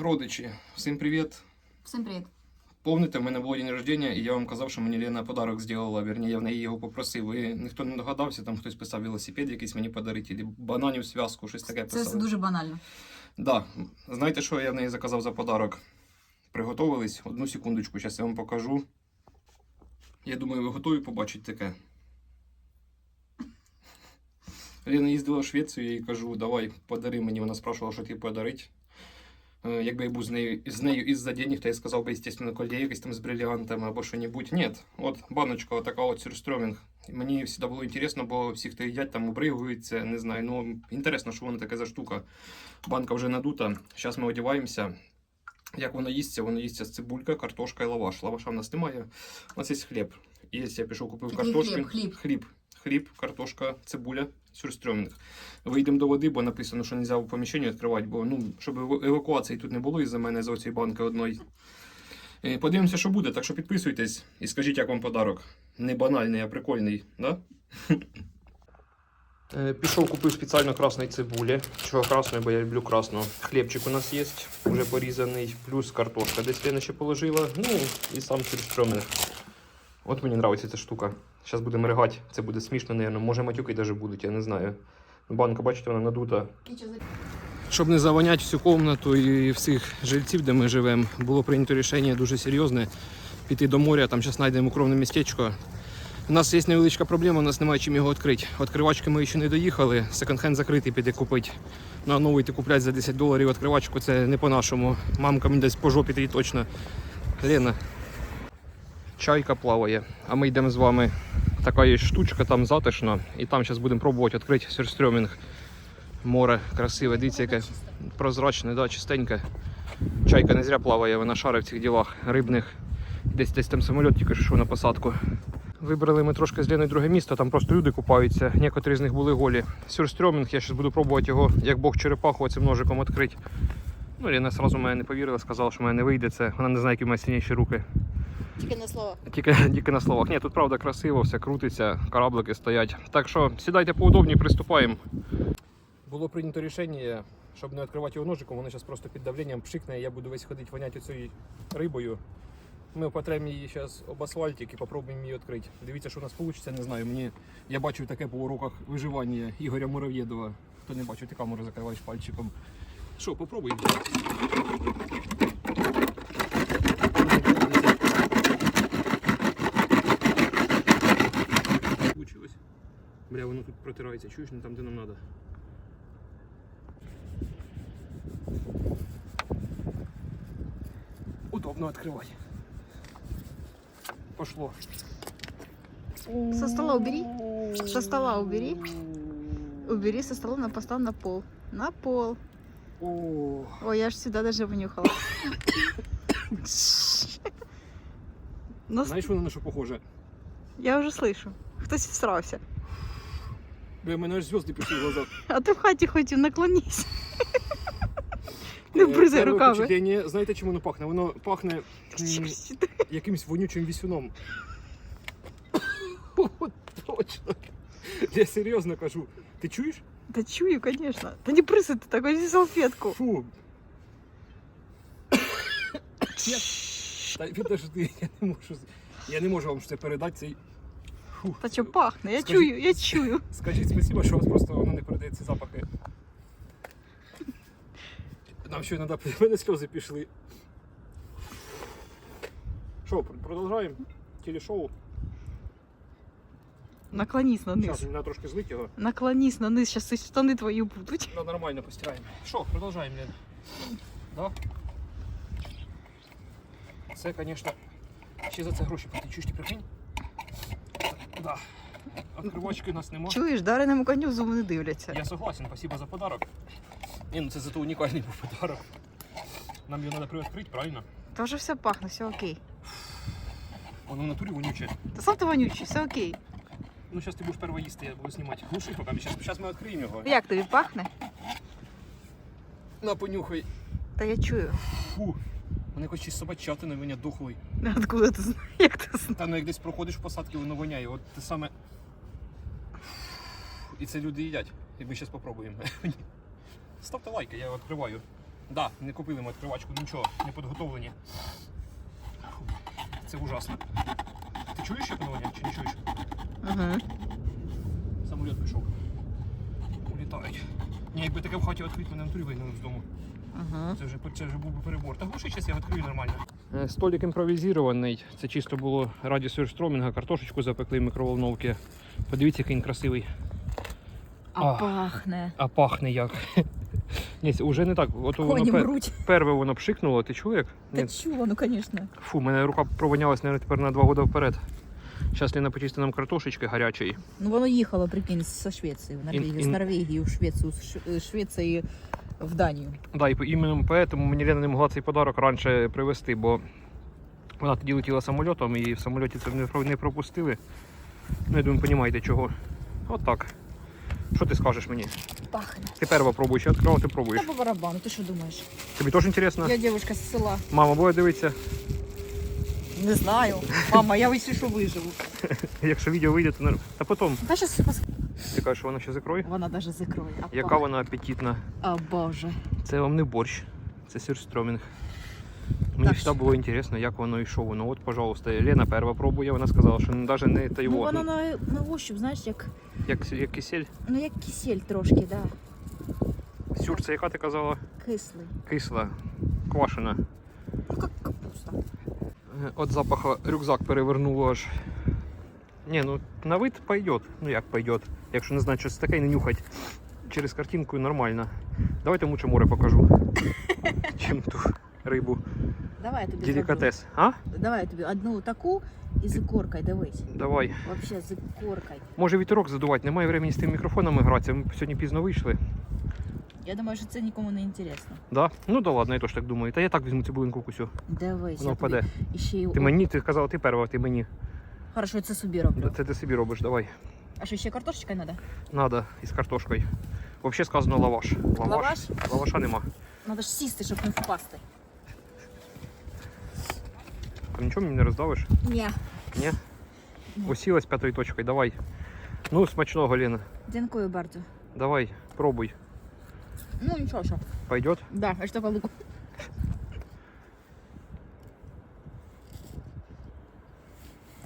Родичі, всім привіт. Всім привіт. Помните, в мене було день рождення, і я вам казав, що мені Лена подарок зробила. Вірні, я в неї його попросив. І ніхто не догадався, там хтось писав велосипед якийсь мені подарити, або бананів зв'язку, щось таке Це дуже банально. Да. Знаєте, що я в неї заказав за подарок? Приготовились? Одну секундочку, зараз я вам покажу. Я думаю, ви готові побачити таке. Лена їздила в Швецію, я їй кажу, давай подари мені. Вона спрашивала, що ти подарить. Е, Якби я був з нею, з нею із-за денег, то я сказав би, естественно, кольє якесь там з бриллиантами або що-небудь. Ні, от баночка, така от сюрстрьомінг. Мені завжди було інтересно, бо всі, хто їдять, там обригуються, не знаю. Ну, інтересно, що воно таке за штука. Банка вже надута. Зараз ми одягаємося. Як воно їсться? Воно їсться з цибулька, картошка і лаваш. Лаваша в нас немає. У нас є хліб. І я пішов купив Який картошки. хліб? Хліб. Хліб, хліб, картошка, цибуля, сюрстрьомінг. Вийдемо до води, бо написано, що не можна в поміщенні відкривати, бо ну, щоб евакуації тут не було із-за мене з цієї банки одної. Е, Подивимося, що буде, так що підписуйтесь і скажіть, як вам подарок. Не банальний, а прикольний, да? Е, Пішов, купив спеціально красної цибулі. Чого красної, бо я люблю красну. Хлібчик у нас є, вже порізаний, плюс картошка. Десь Лена ще положила. Ну і сам сюрстрьомінг. От мені подобається ця штука. Зараз будемо ригати. Це буде смішно, мабуть. Може матюки навіть будуть, я не знаю. Банка, бачите, вона надута. Щоб не завоняти всю кімнату і всіх жильців, де ми живемо, було прийнято рішення дуже серйозне піти до моря, там зараз знайдемо укромне містечко. У нас є невеличка проблема, у нас немає чим його відкрити. Відкривачки ми ще не доїхали, секонд-хенд закритий піде купити. Ну а новий ти купляти за 10 доларів відкривачку, це не по-нашому. Мамка мені десь по жопі тоді точно. Лена. Чайка плаває, а ми йдемо з вами. Така є штучка, там затишно, і там зараз будемо пробувати відкрити сюрстрьомінг. Море красиве, дивіться, яке прозрачне, да, чистеньке. Чайка не зря плаває, вона шарить в цих ділах рибних. Десь десь там самоліт тільки що на посадку. Вибрали ми трошки з Леною друге місто, там просто люди купаються, некоторі з них були голі. Сюрстрьомінг, я зараз буду пробувати його, як Бог черепаху, цим ножиком відкрити. Ну, Лена одразу мене не повірила, сказала, що в мене не вийде це. Вона не знає, які в мене сильніші руки. Тільки на словах. Тільки, тільки на словах. Ні, тут правда красиво, все крутиться, кораблики стоять. Так що сідайте поудобні, приступаємо. Було прийнято рішення, щоб не відкривати його ножиком, воно зараз просто під давленням пшикне, і я буду весь ходити воняти цією рибою. Ми опатремо її зараз об асфальтик і попробуємо її відкрити. Дивіться, що у нас вийде, не знаю. Мені я бачу таке по уроках виживання Ігоря Мурав'єдова. Хто не бачив, ти камеру закриваєш пальчиком. Що, попробуємо. воно тут протирається, чуєш, не там, де нам треба. Удобно відкривати. Пошло. Со стола убери. Со стола убери. Убери со стола, на поставь на пол. На пол. О, Ой, я ж сюда даже вынюхала. Ну, знаєш, воно на що похоже? я уже слышу. Хтось всрався. Бля, в мене аж зв'язки пішли в глазах. А ти в хаті хоч наклонись. Е, Не бризай перше руками. впечатлення, знаєте, чим воно пахне? Воно пахне м, Сюди. якимось вонючим вісюном. О, точно. Я серйозно кажу. Ти чуєш? Та чую, конечно. Та не присай ти так, возьми салфетку. Фу. Я... Та підожди, я не можу. з- Я не можу вам це передати цей. Та що пахне? Я Скажи- чую, я чую. Скажіть спасибо, що у вас просто воно не передає ці запахи. Нам ще треба, в мене сльози пішли. Що, пр-? Телешоу. Наклонись на низ. Зараз мені треба трошки злити його. Наклонись на низ, сейчас штани твої будуть. Ну, нормально постираємо. Що, продовжуємо, Лен? Да? Це, звісно, ще за це гроші потечуть, ти прикинь? Да. Відкривачки у нас нема. Чуєш, дареному коню в зуби не дивляться. Я согласен, спасибо за подарок. Ні, ну це зато унікальний був подарок. Нам його треба привідкрити, правильно? Та вже все пахне, все окей. Воно в натурі вонюче. Та сам ти вонючий, все окей. Ну, зараз ти будеш перво їсти, я буду знімати. Глуши поки. Зараз ми відкриємо його. Як тобі пахне? На, понюхай. Та я чую. Фу. Вони якось чи собачатина, мене дохлий. Откуда ти знаєш? Як ти знаєш? Та ну як десь проходиш в посадки, воно воняє. От те саме. І це люди їдять. І ми зараз спробуємо. Ставте лайки, я відкриваю. Да, не купили ми відкривачку, нічого, не підготовлені. Це ужасно. Ти чуєш, як воно воняє, чи не чуєш? Угу. Самоліт пішов. Улітають. Ні, якби таке в хаті відкрити, мене натурі вигнали з дому. Угу. Це вже, це вже був би перебор. Та глуши, зараз я відкрию нормально. Столик імпровізований. Це чисто було раді сюрстромінга, картошечку запекли в мікроволновці. Подивіться, який він красивий. А А. пахне. А пахне як. Ні, вже не так. От воно пер... перве воно пшикнуло, ти чув як? Та Ні. ну звісно. Фу, мене рука провонялась, наверное, тепер на два роки вперед. Зараз Лена почисти нам картошечки гарячої. Ну воно їхало, прикинь, з Швеції, в Норвегію, ін- з Норвегії в Швецію, з е, Швеції в Данію. Да, і іменно поэтому мені Лена не могла цей подарок раніше привезти, бо вона тоді летіла самольотом і в самольоті це не, пропустили. Ну, я думаю, розумієте чого. От так. Що ти скажеш мені? Пахне. Ти перва пробуєш, я ти пробуєш. Та по барабану, ти що думаєш? Тобі теж інтересно? Я дівчинка з села. Мама буде дивитися. Не знаю. Мама, я висі, що виживу. Якщо відео вийде, то. Та потім. Та щас Ти кажеш, що вона ще закроє? вона навіть закроє. А Яка пах- вона апетитна. А боже. Це вам не борщ, це сюрстромінг. Мені Так завжди було інтересно, як воно і що воно. От, пожалуйста, Лена перша пробує, вона сказала, що навіть не та Ну його, воно на, на ощуп, знаєш, як, як, як кисель. ну як кисель трошки, да. Сюр, це яка ти казала? Кислий. Кисла, квашена. Ну як капуста. Е, От запаха рюкзак перевернуло аж. Ні, ну на вид пойдет. Ну як пойдет. Якщо не знати, що це таке і не нюхать. Через картинку нормально. Давайте лучше море покажу. Чим ту рибу. Давай я тобі Делікатес. А? Давай я тобі одну таку і з ікоркою, дивись. Давай. Вообще з ікоркою. Може вітерок задувати, немає времени з тими мікрофонами гратися. Ми сьогодні пізно вийшли. Я думаю, що це нікому не інтересно. Да? Ну да ладно, я теж так думаю. Та я так візьму цибулинку кусю. Дивись, тобі впаде. і ще й... Ти мені, ти казала, ти перва, ти мені. Хорошо, це собі роблю. Це ти собі робиш, давай. А що, ще картошечкою треба? Надо із картошкою. Взагалі сказано лаваш. Лаваш? Лаваша нема. Треба ж сісти, щоб не впасти. А нічого мені не роздавиш? Ні. Ні? Ні. Усілась п'ятою точкою, давай. Ну, смачного, Лена. Дякую, Барту. Давай, пробуй. Ну нічого, що. Пойдет? Да, аж така луку.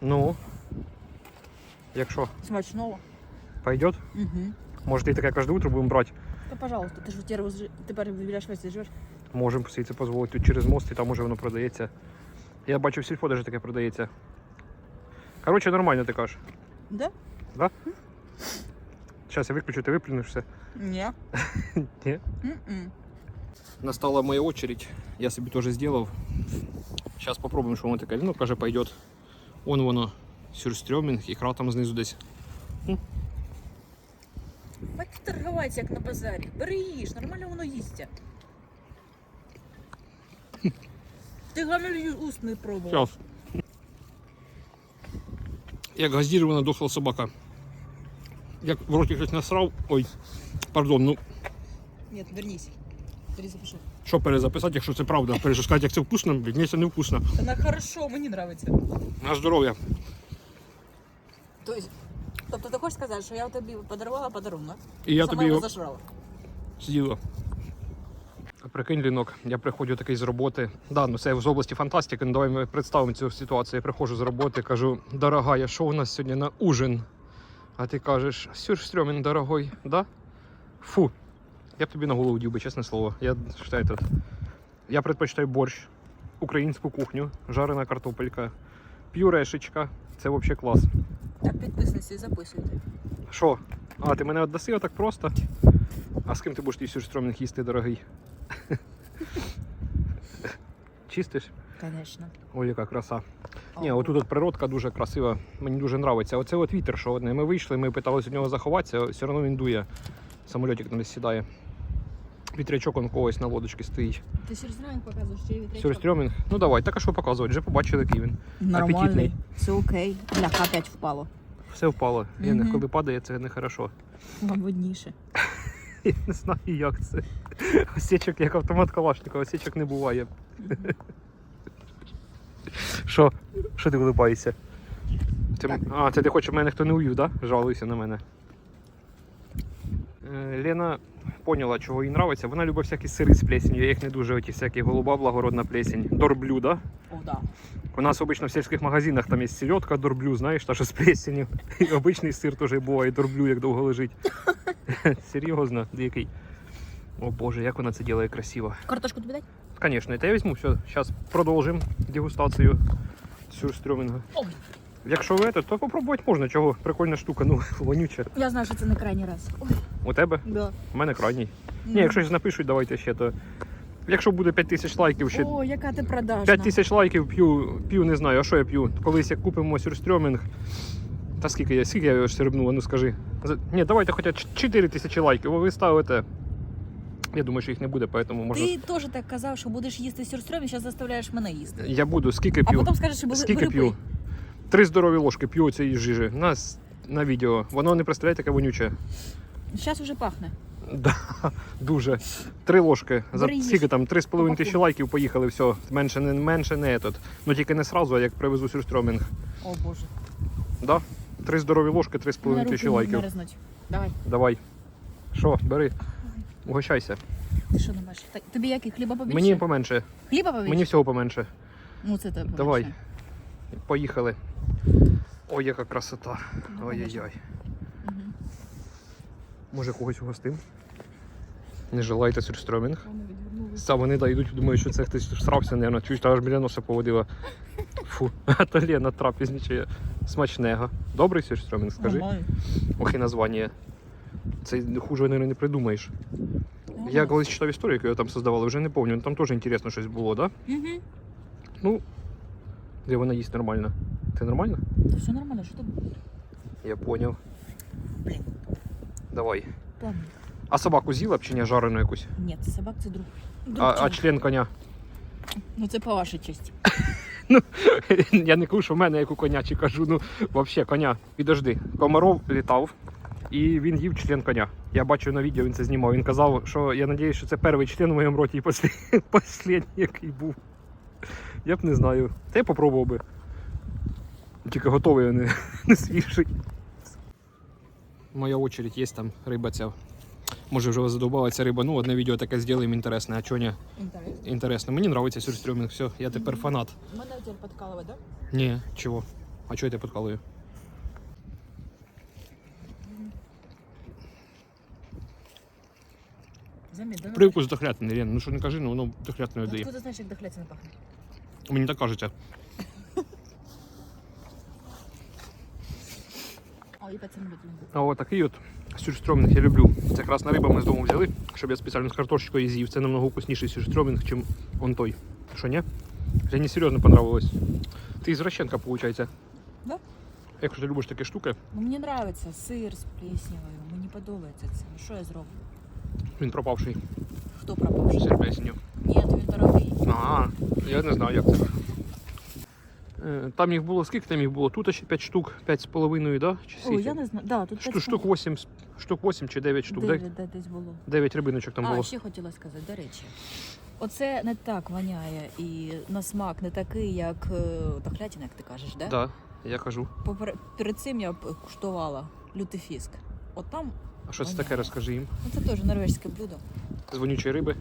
Ну. Якщо Смачного. пойдет, Угу. може і таке кожне утро будемо брати. Та пожалуйста, ти ж тепер, уз- тепер біля Швеції живеш. Можемо собі це дозволити тут через мост, і там уже воно продається. Я бачив в сільфо даже таке продається. Коротше, нормально ти кажеш. Да? Зараз я виключу, ти виплюнешся. Ні. Ні. М-м. Настала моя очередь. Я собі теж зробив. Зараз попробуємо, що воно таке. Ну, каже, пойдет. Он воно, Сюрстрьомінг, ікра там знизу десь. Хватить торгуватися, як на базарі. Бери їж, нормально воно їсться. Ти гамель уст не пробував. Зараз. Як газдірована дохла собака. Як в роті хтось насрав. Ой, пардон, ну Ні, вернись. Перезапиши. що перезаписати, якщо це правда. Перезаскати, як це вкусно, блін, мені це не вкусно. Вона хорошо, мені подобається. На здоров'я. Тобто, тобто ти хочеш сказати, що я тобі подарувала подарунок? І я сама тобі його зажрала. з'їла. Прикинь, Лінок, я приходжу такий з роботи. Да, ну це з області фантастики. Ну давай ми представимо цю ситуацію. Я приходжу з роботи, кажу, дорогая, що у нас сьогодні на ужин? А ти кажеш, сюрстрьомін, дорогой, да? Фу. Я б тобі на голову дів би, чесне слово. Я що тут. Я предпочитаю борщ, українську кухню, жарена картопелька, пюрешечка. Це взагалі клас. Так, підписниці, записуйте. Що? А, ти мене віддаси отак просто? А з ким ти будеш твій сюрстромінг їсти, дорогий? Чистиш? Звісно. Ой, яка краса. Ні, отут от природка дуже красива, мені дуже подобається. Оце от вітер, що одне. Ми вийшли, ми питалися від нього заховатися, все одно він дує. Самольотик десь сідає. Вітрячок он у когось на лодочці стоїть. Ти сюрстрямінг показуєш, чи вітрячок? Сюрстрьомінг. Ну давай, так а що показувати? Вже побачили, який він. Нормальний. Апетитний. Все окей. Бляха опять впало. Все впало. Ні, Мгм. Коли падає, це не хорошо. Вам видніше. Я не знаю, як це. Осечок, як автомат Калашникова, осечок не буває. Що? Що ти вилипаєшся? М- А, це ти хочеш, мене ніхто не увів, да? Жалуйся на мене. Е, Лена поняла, чого їй нравиться. Вона любить всякі сири з плесенью. Я їх не дуже оті всякі голуба, благородна плесень. Дорблю, да? О, да. У нас обично в сільських магазинах там є сільотка дорблю, знаєш, та що з плесенью. І обичний сир теж буває дорблю, як довго лежить. Серйозно, який. О боже, як вона це робить красиво. Картошку тобі дать? Конечно, это я візьму. Все, зараз продовжимо дегустацію сюрстрьомінга. Ой. Якщо ви це, то попробувати можна. Чого? Прикольна штука, ну вонюча. Я знаю, що це не крайній раз. Ой, У тебе? да. У мене крайній. Ні, якщо щось напишуть, давайте ще то. Якщо буде 5 тисяч лайків, ще О, яка ти продажна. 5 тисяч лайків п'ю, п'ю, не знаю, а що я п'ю? Колись як купимо сюрстрьомінг. Та скільки я, скільки я його стрибнула, ну скажи. Ні, давайте хоча 4 тисячі лайків, ви ставите. Я думаю, що їх не буде, поэтому можна. Ти теж так казав, що будеш їсти сюрстрьомі, зараз заставляєш мене їсти. Я буду, скільки А потім скажеш, що були Скільки п'ю? Три здорові ложки п'ю цієї жижі. Нас на відео. Воно не представляє таке вонюче. Зараз уже пахне. Да, дуже. Три ложки. За Бери їж. скільки там? Три з половиною тисячі лайків поїхали, все. Менше не менше не етот. Ну тільки не сразу, а як привезу сюрстрьомінг. О боже. Да? Три здорові ложки, три з половиною тисячі лайків. Давай. Давай. Що, бери. Угощайся. Ти що не маєш? Так, тобі який? Хліба побільше? Мені поменше. Хліба побільше? Мені всього поменше. Ну це тебе Давай. Поїхали. Ой, яка красота. Ну, Ой-ой-ой. Може когось угостим? Не желаєте сюрстромінг? Саме вони дійдуть, думаю, що це хтось всрався, не чуєш, та аж біля носа поводила. Фу, а то Лена трапезничає. Смачного. Добрий сюрстромінг, скажи. Ох і названня. Це хуже, мабуть, не придумаєш. Ну, Я колись читав історію, яку я там создавали, вже не пам'ятаю. Там теж інтересно щось було, так? Да? Ну, де вона їсть нормально. Це нормально? Та все нормально, що ти? Я поняв. Блін. Давай. Плавно. А собаку з'їла б чи не жарену якусь? Ні, собак це друг. друг А, а чоловік. член коня? Ну це по вашій честі. Я не кажу, що в мене як у коня, чи кажу, ну взагалі коня. Підожди, комаров літав, і він їв член коня. Я бачу на відео, він це знімав. Він казав, що я сподіваюся, що це перший член у моєму роті і послід- останній, який був. Я б не знаю. Та я попробував би. Тільки готовий, а не, не свіжий. Моя очередь є там риба ця. Може вже вас задовбала ця риба. Ну, одне відео таке зробимо інтересне, а чого не Інтересно. Мені подобається сюрстрюмінг, все, я тепер фанат. Мене тебе подкалувати, так? Не, чого. А чого я тебе подкалую? Заміт, да? Привкус дохлятини, Лен. Ну що не кажи, ну воно дохлятиною дає. Откуда знаєш, як дохляця пахне? Мені так кажеться. О, і пацан. А от такий от сюрстрьомінг я люблю. Це красна риба ми з дому взяли, щоб я спеціально з картошечкою з'їв. Це намного вкусніший сюрстрьомінг, ніж он той. Що ні? Мені серйозно понравилось. Ти извращенка, виходить. Да. Якщо ти любиш такі штуки, Ну, мені подобається сир з плеснявою. Мені подобається це. Ну, Що я зроблю? Він пропавший. Хто пропавши? Сир. Ні, то він дорогий. А, я не знаю, як це. Е, Там їх було скільки там їх було? Тут ще 5 штук, 5 з половиною, да? Чи О, я не знаю. Да, тут Штук, штук 8, штук 8 чи 9 штук. Де- Дев'ять, де десь було. 9 рибиночок там а, було. ще хотіла сказати, до речі. Оце не так воняє і на смак не такий, як е, дохлятина, як ти кажеш, да? Да, я кажу. Попер... Перед цим я куштувала лютий фіск. От там, А що це таке, розкажи їм. ну це теж норвезьке блюдо. З вонючої риби.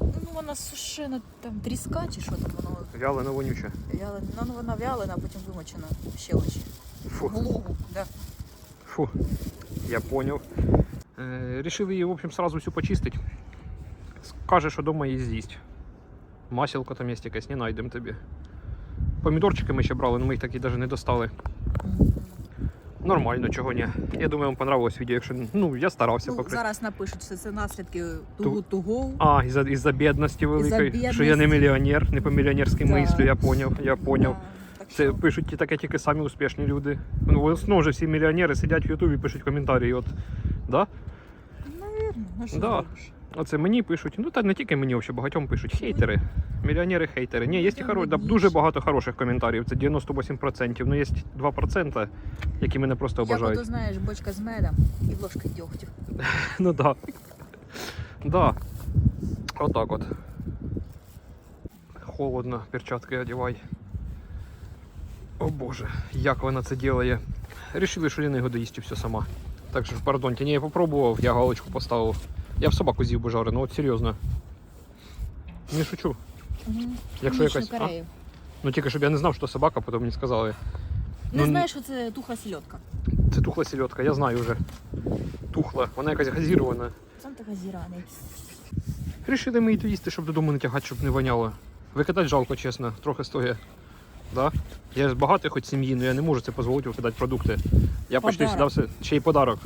Ну вона сушена, там тріска чи що там воно Вялено вонюче. вялена. Ну вона вялена, а потім вимочена в щелочі. Фу, Голову, да. фу. Я поняв. Е, рішив її, в общем, сразу всю почистити. Каже, що вдома її з'їсть. Масілка там є якась, не знайдемо тобі. Помідорчики ми ще брали, але ми їх так і навіть не достали. Нормально, чого ні. Я думаю, вам понравилось відео, якщо ну я старався Ну, покрити. зараз напишуть, що це наслідки тугу тугу. А, із-за із-за бідності великої, бідності. що я не мільйонер, не по мільйонерськи Да. мислю, я поняв, я поняв. так Це пишуть ті таке тільки самі успішні люди. Ну, в основному вже всі мільйонери сидять в Ютубі, пишуть коментарі. От, да? Навірно, що Да. Оце мені пишуть. Ну та не тільки мені, взагалі багатьом пишуть. Хейтери. Мільйонери, хейтери. Ні, є і хоро... да, дуже багато хороших коментарів. Це 98%. Ну є 2%, які мене просто Як обожають. ото знаєш, бочка з медом і ложка дьогтю. Ну да. Да. Отак от. Холодно, перчатки одягай. О боже, як вона це ділає. Рішили, що я не його доїсть все сама. Так що, пардонте, ні, я попробував, я галочку поставив. Я в собаку з'їв би жари, ну от серйозно. Не шучу. Угу. Якщо якась. А? Ну тільки щоб я не знав, що собака, потім мені сказали. Не Ну, знаєш, що це тухла сільотка. Це тухла сільотка, я знаю вже. Тухла, вона якась газірована. Сам ти газіраний. Рішили ми її їсти, щоб додому не тягати, щоб не воняло. Викидати жалко, чесно, трохи стоїть. Да? Я ж багатий хоч сім'ї, але я не можу це дозволити викидати продукти. Я почти сюди все, ще й подарок.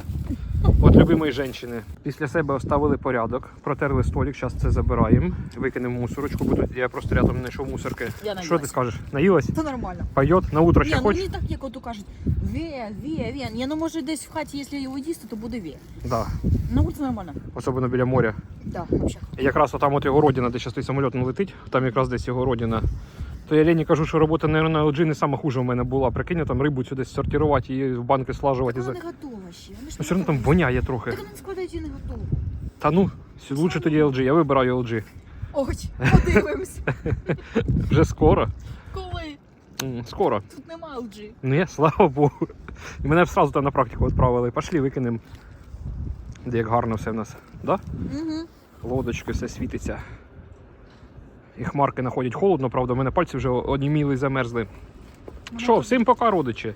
От любимої жінки. Після себе оставили порядок, протерли столик, зараз це забираємо, викинемо мусорочку, бо тут я просто рядом не знайшов мусорки. Я Що ти скажеш? Наїлась? Це нормально. Пойдет? На утро ще Ні, ну хочеш? мені так, як ото кажуть, ве, ве, ве. Ні, ну може десь в хаті, якщо його їсти, то буде ве. Да. На вулиці нормально. Особливо біля моря. Да, вообще. Якраз отам от його родина, де зараз той самоліт не летить, там якраз десь його родина. То я Лені кажу, що робота наверное, на LG не сама хуже в мене була. Прикинь, там рибу сюди сортувати, її в банки слажувати. і Вона не готова ще. Вони ж Ну, все одно там воняє трохи. Так вони складають і не готова. Та ну, лучше тоді LG, я вибираю LG. Ось, подивимось. Вже скоро. Коли? М, Скоро. Тут нема LG. Ні, слава Богу. І мене одразу там на практику відправили. Пошли, викинемо. Де як гарно все в нас. Да? Угу. Лодочки, все світиться. І хмарки находять холодно, правда, у мене пальці вже одніміли і замерзли. Що, всім пока, родичі.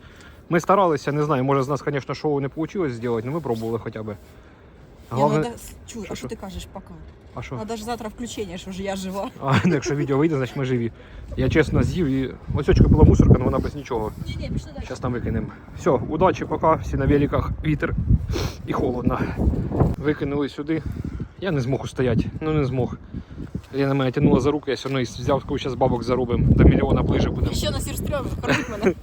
Ми старалися, не знаю, може з нас, звісно, шоу не вийшло зробити, але ми пробували хоча б. Головне... Я надо... Чуй, Що, а що? що ти кажеш пока? А що? Надо ж завтра включення, що ж я жива. А, ну, якщо відео вийде, значить ми живі. Я чесно з'їв і ось очка була мусорка, але вона без нічого. Ні, ні, пішли далі. Зараз там викинемо. Все, удачі, пока. Всі на великах, вітер і холодно. Викинули сюди. Я не змог устояти. Ну не змог. Лена мене тягнула за руку, я все одно взяв, зараз бабок заробимо. До мільйона ближе будемо. Ще на сірстрьомі, кормить мене.